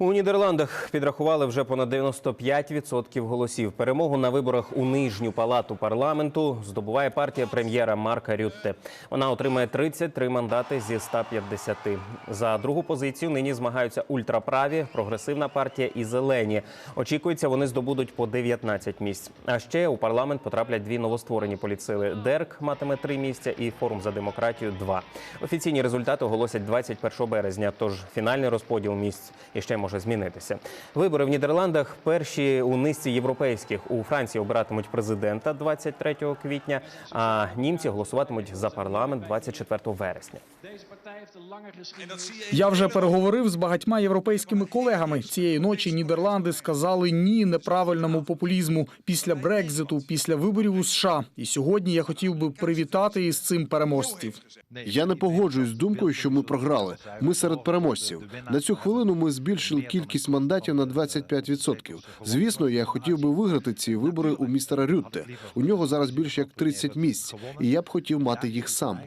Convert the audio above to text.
У Нідерландах підрахували вже понад 95% голосів. Перемогу на виборах у нижню палату парламенту здобуває партія прем'єра Марка Рютте. Вона отримає 33 мандати зі 150. За другу позицію нині змагаються ультраправі, прогресивна партія і зелені. Очікується, вони здобудуть по 19 місць. А ще у парламент потраплять дві новостворені політсили. Дерк матиме три місця і форум за демократію два. Офіційні результати оголосять 21 березня. Тож фінальний розподіл місць іще може змінитися. Вибори в Нідерландах перші у низці європейських. У Франції обиратимуть президента 23 квітня, а німці голосуватимуть за парламент 24 вересня. Я вже переговорив з багатьма європейськими колегами. Цієї ночі Нідерланди сказали ні неправильному популізму після Брекзиту, після виборів у США. І сьогодні я хотів би привітати із цим переможців. Я не погоджуюсь з думкою, що ми програли. Ми серед переможців. На цю хвилину ми збільшили кількість мандатів на 25%. Звісно, я хотів би виграти ці вибори у містера Рютте. У нього зараз більше як 30 місць, і я б хотів мати їх сам.